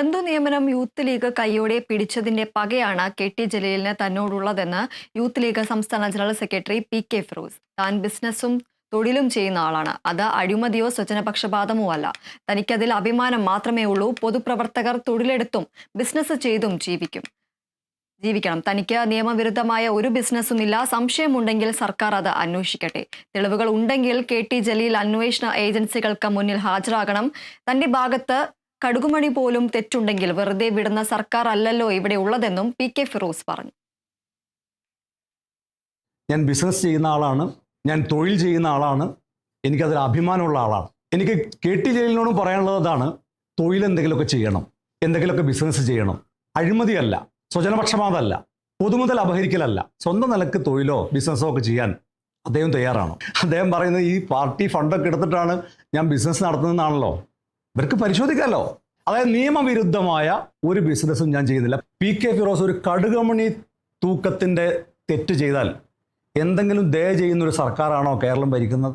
ബന്ധു നിയമനം youth league കൈയോടെ പിടിച്ചതിന്റെ പകയാണ് കെ ടി ജലീലിന് തന്നോടുള്ളതെന്ന് യൂത്ത് ലീഗ് സംസ്ഥാന general secretary P K Firoz. താൻ ബിസിനസ്സും തൊഴിലും ചെയ്യുന്ന ആളാണ്. അത് അഴിമതിയോ സ്വജനപക്ഷപാതമോ അല്ല തനിക്കതിൽ അഭിമാനം മാത്രമേ ഉള്ളൂ. പൊതുപ്രവർത്തകർ തൊഴിലെടുത്തും ബിസിനസ് ചെയ്തും ജീവിക്കും. ജീവിക്കണം. തനിക്ക് നിയമവിരുദ്ധമായ ഒരു ബിസിനസ്സും ഇല്ല സംശയമുണ്ടെങ്കിൽ സർക്കാർ അത് അന്വേഷിക്കട്ടെ. തെളിവുകൾ ഉണ്ടെങ്കിൽ കെ ടി ജലീൽ അന്വേഷണ ഏജൻസികൾക്ക് മുന്നിൽ ഹാജരാകണം. തന്റെ ഭാഗത്ത് കടുകുമണി പോലും തെറ്റുണ്ടെങ്കിൽ വെറുതെ വിടുന്ന സർക്കാർ അല്ലല്ലോ ഇവിടെ ഉള്ളതെന്നും പി കെ ഫിറോസ് പറഞ്ഞു. ഞാൻ ബിസിനസ് ചെയ്യുന്ന ആളാണ്. ഞാൻ തൊഴിൽ ചെയ്യുന്ന ആളാണ്. എനിക്കതിൽ അഭിമാനമുള്ള ആളാണ്. എനിക്ക് കെ ടി ജലീലിനോടും പറയാനുള്ളത് അതാണ് തൊഴിൽ എന്തെങ്കിലുമൊക്കെ ചെയ്യണം. എന്തെങ്കിലുമൊക്കെ ബിസിനസ് ചെയ്യണം. അഴിമതിയല്ല. സ്വജനപക്ഷപാതമല്ല പൊതുമുതൽ അപഹരിക്കലല്ല. സ്വന്തം നിലയ്ക്ക് തൊഴിലോ ബിസിനസ്സോ ഒക്കെ ചെയ്യാൻ അദ്ദേഹം തയ്യാറാണ്. അദ്ദേഹം പറയുന്നത് ഈ പാർട്ടി ഫണ്ടൊക്കെ എടുത്തിട്ടാണ് ഞാൻ ബിസിനസ് നടത്തുന്നതെന്നാണല്ലോ. ഇവർക്ക് പരിശോധിക്കാമല്ലോ അതായത് നിയമവിരുദ്ധമായ ഒരു ബിസിനസ്സും ഞാൻ ചെയ്യുന്നില്ല. പി കെ ഫിറോസ് ഒരു കടുകമണി തൂക്കത്തിന്റെ തെറ്റ് ചെയ്താൽ എന്തെങ്കിലും ദയ ചെയ്യുന്ന ഒരു സർക്കാരാണോ കേരളം ഭരിക്കുന്നത്?